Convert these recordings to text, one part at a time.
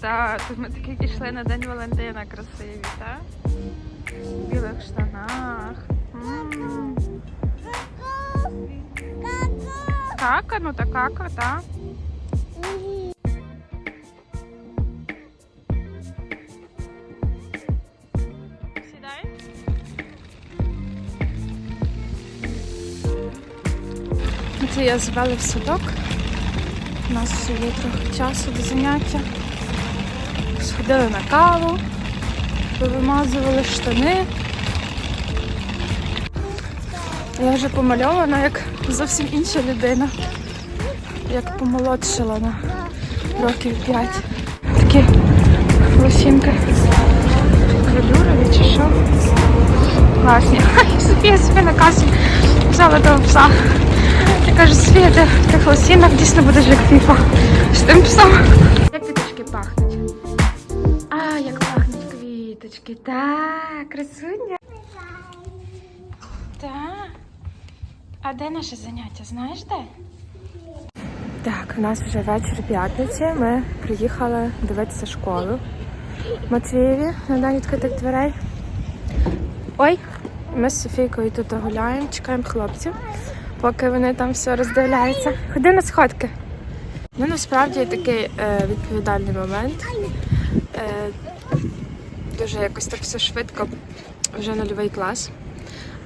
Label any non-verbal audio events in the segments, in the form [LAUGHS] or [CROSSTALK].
Так. Тут ми таки дійшли на День Валентина красиві, так? В білих штанах. Кака, ну та кака, так. Я звели в садок. У нас є трохи часу до заняття. Сходили на каву, повимазували штани. Я вже помальована як зовсім інша людина. Як помолодшила на років 5. Такі лосінки велюрові чи що. Класні. Софія собі на касі взяла того пса. Я кажу, Софія, ти в тих лосінах дійсно будеш як фіфа. З тим псом. Квіточки. Так, красуня. Так. А де наше заняття? Знаєш де? Так, у нас вже вечір п'ятниці. Ми приїхали дивитися школу в Матвієві на день відкритих дверей. Ой, ми з Софійкою тут гуляємо, чекаємо хлопців, поки вони там все роздивляються. Ходи на сходки. Ну, насправді такий е, відповідальний момент. Е, дуже якось так все швидко, вже нульовий клас.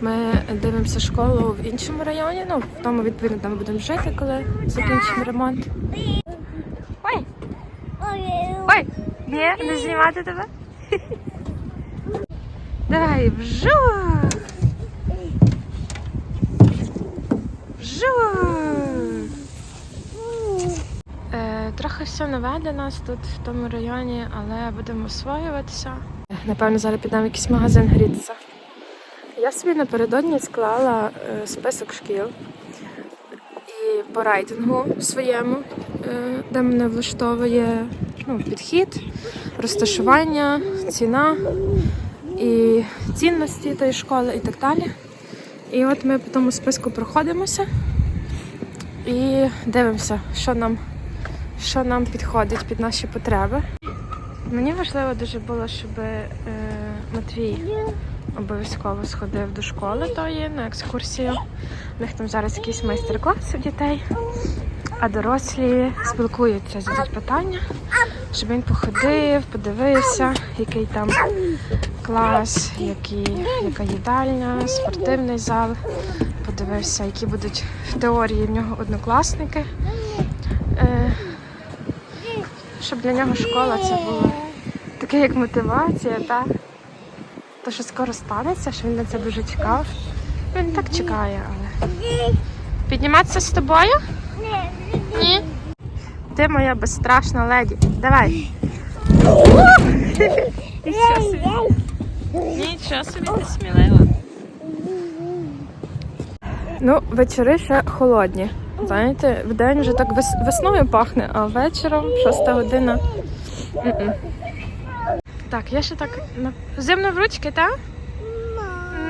Ми дивимося школу в іншому районі, ну, в тому, відповідно, там будемо жити, коли закінчимо ремонт. Ой! Ой! Ні, не знімати тебе. [LAUGHS] Давай, вжу! Вжу! Е, трохи все нове для нас тут в тому районі, але будемо освоюватися. Напевно, зараз підемо в якийсь магазин грітися. Я собі напередодні склала е, список шкіл і по рейтингу своєму, е, де мене влаштовує ну, підхід, розташування, ціна і цінності тої школи і так далі. І от ми по тому списку проходимося і дивимося, що нам, що нам підходить під наші потреби. Мені важливо дуже було, щоб е, Матвій обов'язково сходив до школи тої на екскурсію. У них там зараз якийсь майстер-клас у дітей, а дорослі спілкуються, задають питання, щоб він походив, подивився, який там клас, які, яка їдальня, спортивний зал. Подивився, які будуть в теорії в нього однокласники. Е, щоб для нього школа це було таке як мотивація, так? То, що скоро станеться, що він на це дуже чекав. Він так чекає, але. Підніматися з тобою? Ні. Ти моя безстрашна леді. Давай. [LAUGHS] Нічого собі. Нічого собі ти смілива. Ну, вечори ще холодні. Знаєте, в день вже так вес- весною пахне, а вечором, шоста година. м-м. Так, я ще так зимно в ручки, так?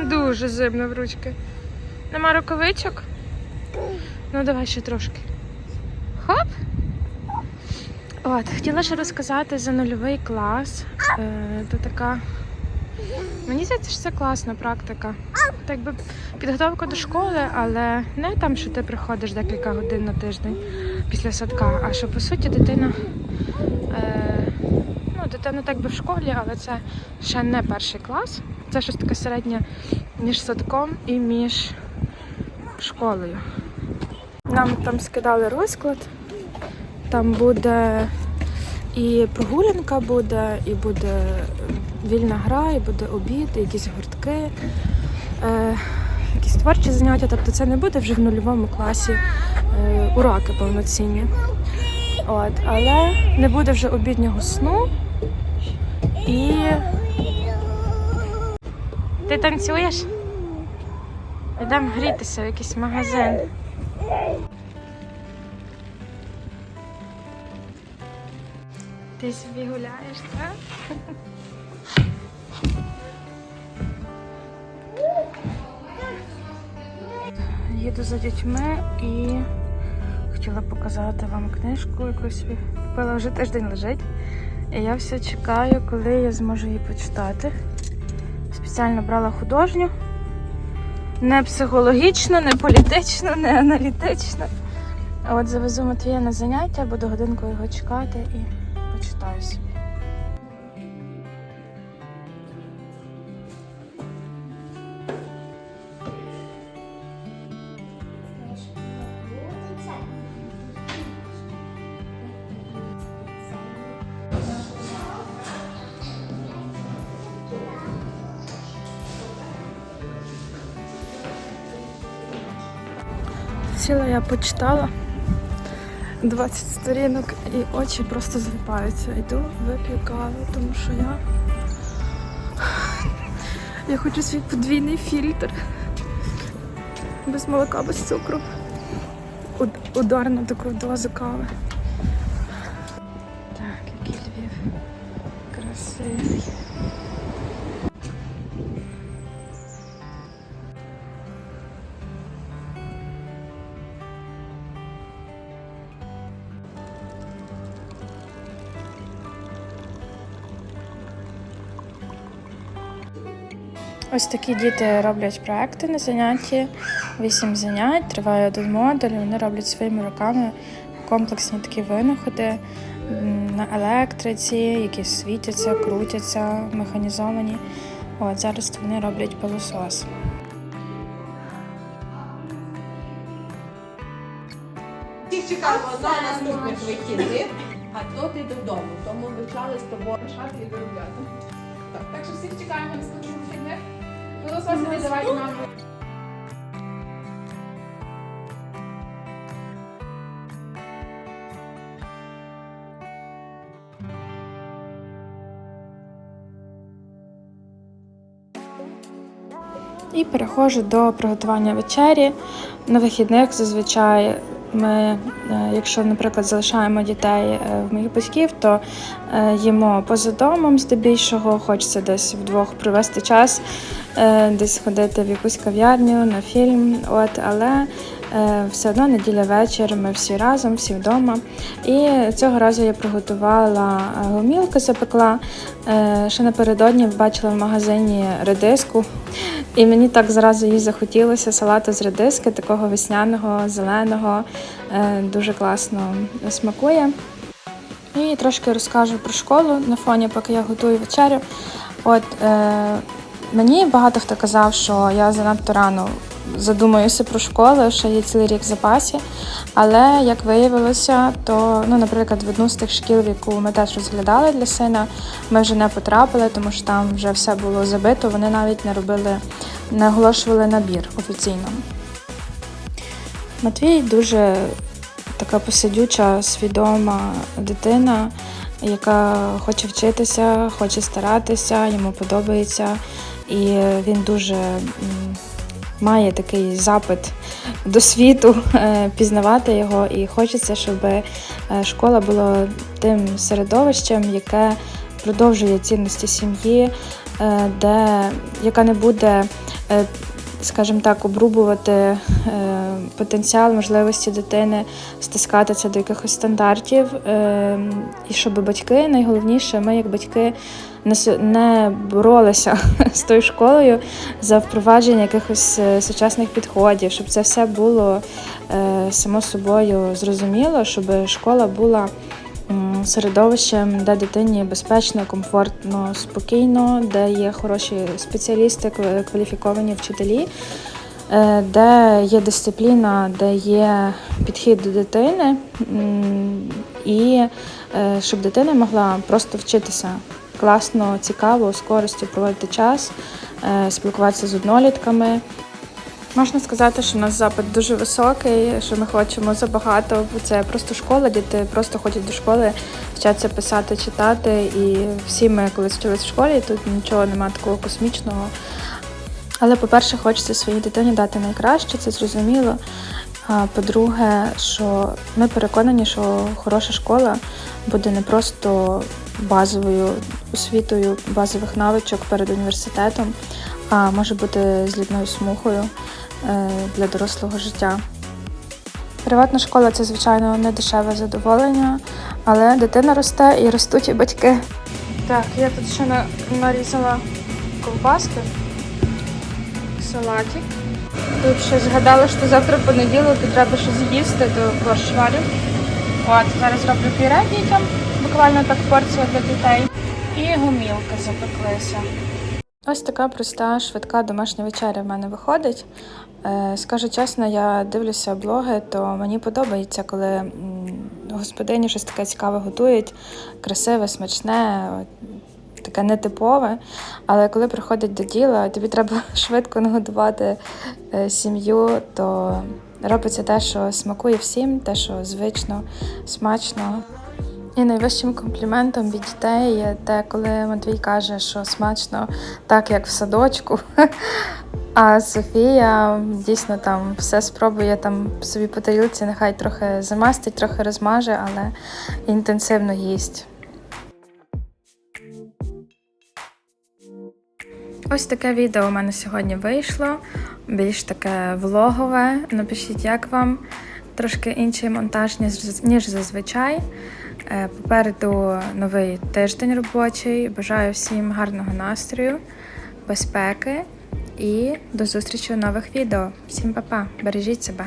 Дуже зимно в ручки. Нема рукавичок? Ну, давай ще трошки. Хоп. От, хотіла ще розказати за нульовий клас. Е, то така. Мені здається, що це класна практика. Так би підготовка до школи, але не там, що ти приходиш декілька годин на тиждень після садка, а що по суті дитина. Е, ну, дитина так би в школі, але це ще не перший клас. Це щось таке середнє між садком і між школою. Нам там скидали розклад. Там буде І прогулянка буде, і буде вільна гра, і буде обід, і якісь гуртки, е, якісь творчі заняття. Тобто це не буде вже в нульовому класі е, уроки повноцінні. От, але не буде вже обіднього сну. І. Ти танцюєш? Йдемо грітися в якийсь магазин. Ти собі гуляєш, так? Їду за дітьми і хотіла показати вам книжку, яку собі купила вже тиждень лежить. І я все чекаю, коли я зможу її почитати. Спеціально брала художню. Не психологічно, не політично, не аналітично. А от завезу Матвія на заняття, буду годинку його чекати і почитаю собі. Сіла я почитала 20 сторінок і очі просто злипаються. Йду, вип'ю каву, тому що я. Я хочу свій подвійний фільтр. Без молока, без цукру. Уд- Ударну таку дозу кави. Ось такі діти роблять проекти на занятті. Вісім занять, триває один модуль. Вони роблять своїми руками комплексні такі винаходи на електриці, які світяться, крутяться, механізовані. От зараз вони роблять пилосос. Всіх чекаємо на наступних вихідних, а то ти додому. Тому вивчали з тобою. Шати і виробляти. Так, що всіх чекаємо наступних вихідних. Пилососити давайте нам. І переходжу до приготування вечері. На вихідних зазвичай ми, е, якщо, наприклад, залишаємо дітей е, в моїх батьків, то е, їмо поза домом здебільшого, хочеться десь вдвох провести час, десь ходити в якусь кав'ярню на фільм. От, але все одно неділя вечір, ми всі разом, всі вдома. І цього разу я приготувала гомілки, запекла. Ще напередодні бачила в магазині редиску. І мені так зразу їй захотілося салату з редиски, такого весняного, зеленого, е, дуже класно смакує. І трошки розкажу про школу на фоні, поки я готую вечерю. От е, мені багато хто казав, що я занадто рано задумуюся про школу, що є цілий рік в запасі. Але як виявилося, то, ну, наприклад, в одну з тих шкіл, в яку ми теж розглядали для сина, ми вже не потрапили, тому що там вже все було забито. Вони навіть не робили, не оголошували набір офіційно. Матвій дуже така посидюча, свідома дитина, яка хоче вчитися, хоче старатися, йому подобається, і він дуже має такий запит до світу, е, пізнавати його, і хочеться, щоб е, школа була тим середовищем, яке продовжує цінності сім'ї, е, де яка не буде. Скажімо так, обрубувати е, потенціал, можливості дитини, стискати це до якихось стандартів. Е, і щоб батьки, найголовніше, ми як батьки не, боролися [LAUGHS] з тою школою за впровадження якихось е, сучасних підходів, щоб це все було само собою зрозуміло, щоб школа була середовищем, де дитині безпечно, комфортно, спокійно, де є хороші спеціалісти, кваліфіковані вчителі, е, де є дисципліна, де є підхід до дитини. І е, щоб дитина могла просто вчитися класно, цікаво, з користю проводити час, е, спілкуватися з однолітками. Можна сказати, що у нас запит дуже високий, що ми хочемо забагато, це просто школа, діти просто ходять до школи, вчаться писати, читати. І всі ми колись вчилися в школі, тут нічого немає такого космічного. Але, по-перше, хочеться своїй дитині дати найкраще, це зрозуміло. А по-друге, що ми переконані, що хороша школа буде не просто базовою освітою базових навичок перед університетом, а може бути злітною смухою для дорослого життя. Приватна школа це, звичайно, не дешеве задоволення, але дитина росте і ростуть і батьки. Так, я тут ще нарізала ковбаски, салатик. Тут ще згадала, що завтра понеділок і треба щось з'їсти, то борщ варю. От, зараз роблю пюре дітям, буквально так порція для дітей. І гумілки запеклися. Ось така проста, швидка домашня вечеря в мене виходить. Е, Скажу чесно, я дивлюся блоги, то мені подобається, коли господині щось таке цікаве готують, красиве, смачне, таке нетипове. Але коли приходить до діла, тобі треба [LAUGHS] швидко нагодувати е, сім'ю, то робиться те, що смакує всім, те, що звично, смачно. І найвищим компліментом від дітей є те, коли Матвій каже, що смачно так, як в садочку. [LAUGHS] А Софія дійсно там все спробує там собі по тарілці, нехай трохи замастить, трохи розмаже, але інтенсивно їсть. Ось таке відео у мене сьогодні вийшло. Більш таке влогове. Напишіть, як вам. Трошки інший монтаж, ніж, зазвичай. Е, Попереду новий тиждень робочий. Бажаю всім гарного настрою, безпеки і до зустрічі у нових відео. Всім па-па, бережіть себе!